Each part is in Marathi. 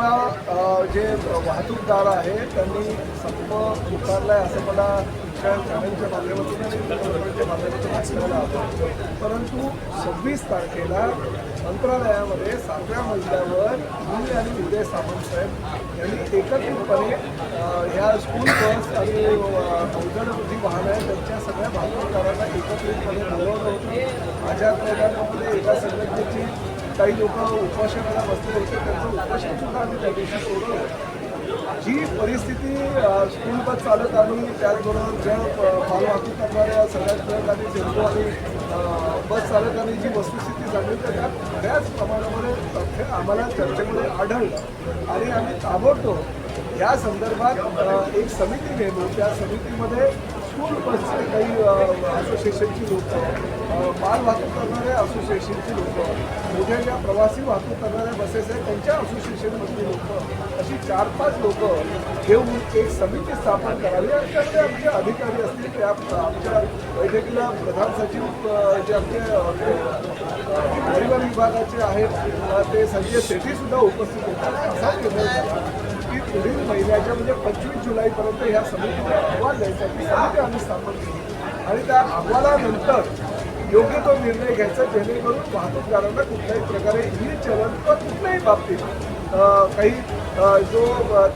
किंवा जे वाहतूकदार आहे त्यांनी संप पुकारला आहे असं मला तुमच्या चॅनलच्या माध्यमातून आणि इंटरनेटच्या माध्यमातून ऐकायला आलं परंतु सव्वीस तारखेला मंत्रालयामध्ये सातव्या मजल्यावर मी आणि उदय सामंत साहेब यांनी एकत्रितपणे ह्या स्कूल बस आणि अवजड जी वाहनं आहेत त्यांच्या सगळ्या वाहतूकदारांना एकत्रितपणे बोलवलं होतं. माझ्या मैदानामध्ये एका संघटनेची काही लोक उपोषणाला बसले होते त्यांचं आम्ही त्या दिवशी सोडवलं जी परिस्थिती स्कूल बस चालत आली त्याचबरोबर ज्या मालवाहतूक करणाऱ्या सगळ्या ट्रक आणि टेम्पो आणि बस चालकांनी जी वस्तुस्थिती जाणली त्या बऱ्याच प्रमाणामध्ये तथ्य आम्हाला चर्चेमध्ये आढळलं. आणि आम्ही ताबडतोब या संदर्भात एक समिती नेमू त्या समितीमध्ये स्कूल बसचे काही असोसिएशनची लोक माल वाहतूक करणाऱ्या असोसिएशनची लोक मोठ्या ज्या प्रवासी वाहतूक करणाऱ्या बसेस आहेत त्यांच्या असोसिएशनमधली लोक अशी चार पाच लोक घेऊन एक समिती स्थापन करावी. आणि त्यामध्ये आमचे अधिकारी असतील त्या आमच्या बैठकीला प्रधान सचिव जे आमचे परिवहन विभागाचे आहेत ते संजय सेठीसुद्धा उपस्थित होतात असा निर्णय झाला. पुढील महिन्याच्या म्हणजे पंचवीस जुलैपर्यंत ह्या समितीचा अहवाल द्यायचा समिती आम्ही स्थापन केली. आणि त्या अहवालानंतर योग्य तो निर्णय घ्यायचा जेणेकरून वाहतूकदारांना कुठल्याही प्रकारे ही चलन किंवा कुठल्याही बाबतीत काही जो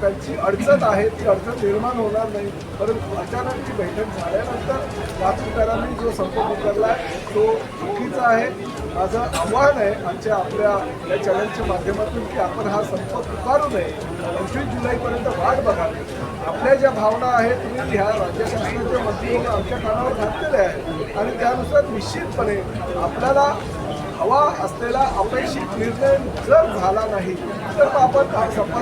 त्यांची अडचण आहे ती अडचण निर्माण होणार नाही. परंतु अचानक ती बैठक झाल्यानंतर वाहतूकदारांनी जो संप पुकारला आहे तो चुकीचा आहे. माझं आव्हान आहे आमच्या आपल्या या चॅनलच्या माध्यमातून की आपण हा संप पुकारू नये. पंचवीस जुलैपर्यंत वाट बघावी आपल्या ज्या भावना आहेत तुम्ही ह्या राज्य शासनाच्या मंत्रियोने आमच्या कानावर घातलेल्या आहेत. आणि त्यानुसार निश्चितपणे आपल्याला हवा असलेला अपेक्षित निर्णय जर झाला नाही तर मग आपण हा संप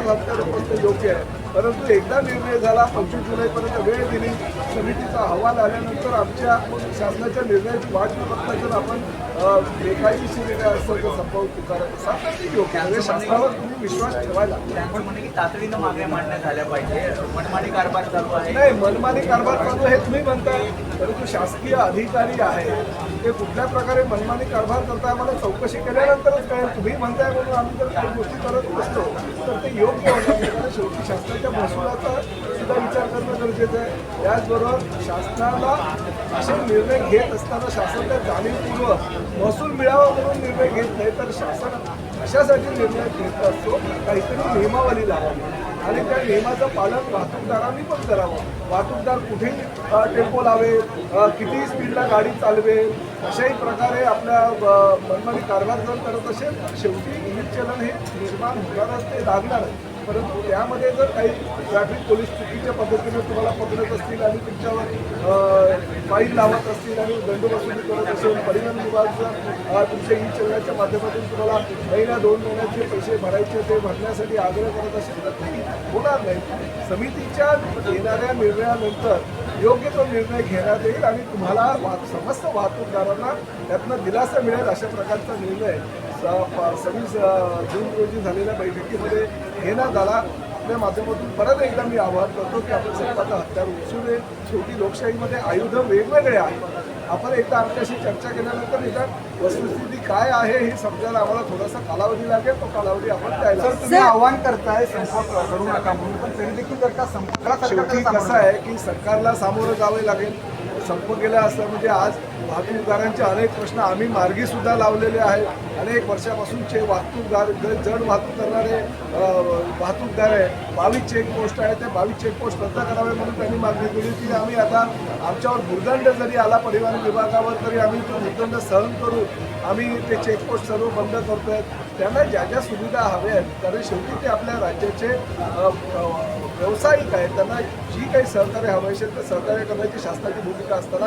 योग्य आहे. परंतु एकदा निर्णय झाला पंचवीस जुलैपर्यंत वेळ दिली. समितीचा अहवाल आल्यानंतर आमच्या शासनाच्या निर्णयाची वाट न बघता जर आपण अ, बेकायदेशीर निर्णय असेल तर संपवून पुकारत असाल तर ते योग्य आहे. शासनावर तुम्ही विश्वास ठेवायला. तातडीनं मागण्या मांडण्या झाल्या पाहिजे. मनमानी कारभार चालू आहे. नाही मनमानी कारभार चालू हे तुम्ही म्हणताय. परंतु शासकीय अधिकारी आहेत ते कुठल्या प्रकारे मनमानी कारभार करताय आम्हाला चौकशी केल्यानंतरच कळेल. तुम्ही म्हणताय म्हणून आम्ही जर काही गोष्टी करत नसतो तर ते योग्य होणार नाही. कारण त्या महसुलाचा सुद्धा विचार करणं गरजेचं आहे. त्याचबरोबर शासनाला असे निर्णय घेत असताना शासन त्या जाणीवपूर्वक महसूल मिळावा म्हणून निर्णय घेत नाही तर शासन अशासाठी निर्णय घेत असतो? काहीतरी नियमावली लावावी. आणि त्या नियमाचं पालन वाहतूकदारांनी पण करावं. वाहतूकदार कुठे टेम्पो लावेल किती स्पीडला गाडी चालवेल अशाही प्रकारे आपल्या मनमानी कारभार जर करत असेल तर शेवटी विविध चलन हे निर्माण होणारच ते लागणारच परंतु त्यामध्ये जर काही ट्रॅफिक पोलीस चुकीच्या पद्धतीने तुम्हाला पकडत असतील आणि तुमच्यावर फाईन लावत असतील आणि दंडवसुली करत असेल परिणाम विभाग तुमच्या ई चलनाच्या माध्यमातून तुम्हाला महिना दोन महिन्याचे पैसे भरायचे ते भरण्यासाठी आग्रह करत असेल तर ते होणार नाही. समितीच्या येणाऱ्या निर्णयानंतर योग्य तो निर्णय घेण्यात येईल आणि तुम्हाला वा समस्त वाहतूकदारांना त्यातनं दिलासा मिळेल अशा प्रकारचा निर्णय सव्वीस जून रोजी झालेल्या बैठकीमध्ये घेण्यात आला. आपल्या माध्यमातून परत एकदा मी आवाहन करतो की आपण सरकारचं हत्यार उचलू नये. शेवटी लोकशाहीमध्ये आयुध वेगवेगळे आहेत. आपण एकदा आमच्याशी चर्चा केल्यानंतर निदान वस्तुस्थिती काय आहे हे समजायला आम्हाला थोडासा कालावधी लागेल तो कालावधी आपण द्यायला सर तुम्ही आव्हान करताय संप करू नका म्हणून पण तरी देखील जर का संपाला शेवटी कसं आहे की सरकारला सामोरं जावे लागेल. संप केला असता म्हणजे आज वाहतूकदारांचे अनेक प्रश्न आम्ही मार्गी सुद्धा लावलेले आहेत. अनेक वर्षापासूनचे वाहतूकदार जड वाहतूक करणारे वाहतूकदार आहे. बावीस चेकपोस्ट आहे. ते बावीस चेकपोस्ट रद्द करावे म्हणून त्यांनी मागणी केली होती. आम्ही आता आमच्यावर भूर्दंड जरी आला परिवहन विभागावर तरी आम्ही तो भूर्दंड सहन करू आम्ही ते चेकपोस्ट सर्व बंद करतो आहे त्यांना ज्या ज्या सुविधा हव्या आहेत कारण शेवटी ते आपल्या राज्याचे व्यावसायिक आहेत. त्यांना जी काही सहकार्य हवं असेल तर सहकार्य करण्याची शासनाची भूमिका असताना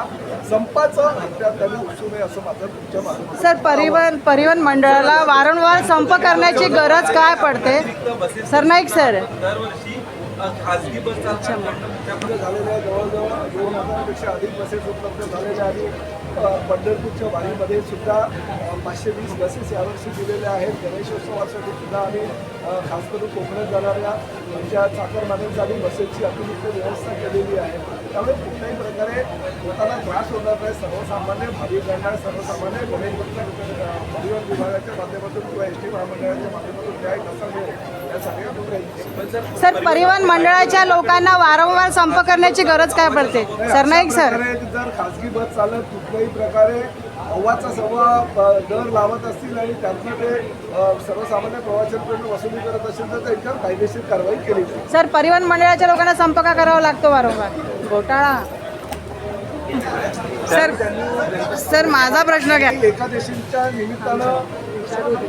संपाचं हत्यार त्यांनी उचलू नये असं माझं तुमच्या माध्यमातून सर परिवहन परिवहन मंडळाला वारंवार संप करण्याची गरज काय पडते? Sir Naik sir. दरवर्षी अ, खासगी बस झालेल्या जवळजवळ दोन हजारपेक्षा अधिक बसेस उपलब्ध झालेल्या आणि पंढरपूरच्या वारीमध्ये सुद्धा पाचशे वीस बसेस यावर्षी दिलेल्या आहेत. गणेशोत्सवासाठी सुद्धा आम्ही खास करून कोकणात जाणाऱ्या आमच्या चाकरमान्यांसाठी बसेसची अतिरिक्त व्यवस्था केलेली आहे. त्यामुळे कुठल्याही प्रकारे लोकांना त्रास होणार नाही. सर्वसामान्य भाविकांना सर्वसामान्य गणेश परिवहन विभाग विभागाच्या माध्यमातून किंवा एस टी महामंडळाच्या माध्यमातून न्याय कसा मिळेल सर परिवहन मंडळाच्या लोकांना वारंवार संप करण्याची गरज काय पडते? सरनाईक अशा सर. जर खासगी बस चालक कुठल्याही प्रकारे अव्वाचा सव्वा दर लावत असतील आणि त्यातनं ते सर्वसामान्य प्रवाशांकडून वसुली करत असेल तर त्यांच्यावर कायदेशीर कारवाई केली जाईल. सर परिवहन मंडळाच्या लोकांना संप का करावा लागतो वारंवार. घोटाळा. सर सर माझा प्रश्न घ्या. एकादशीच्या निमित्तानं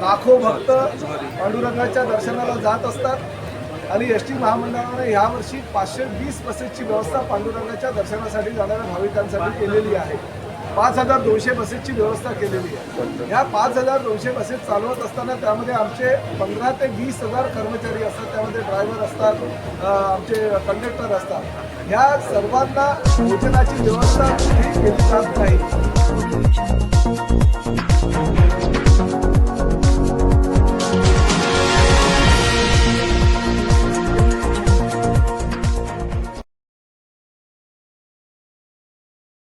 लाखो भक्त पांडुरंगाच्या दर्शनाला जात असतात आणि एस टी महामंडळाने यावर्षी पाचशे वीस बसेसची व्यवस्था पांडुरंगाच्या दर्शनासाठी जाणाऱ्या भाविकांसाठी केलेली आहे. पाच हजार दोनशे बसेसची व्यवस्था केलेली आहे. या पाच हजार दोनशे बसेस चालवत असताना त्यामध्ये आमचे पंधरा ते वीस हजार कर्मचारी असतात त्यामध्ये ड्रायव्हर असतात आमचे कंडक्टर असतात. ह्या सर्वांना भोजनाची व्यवस्था केली जात नाही.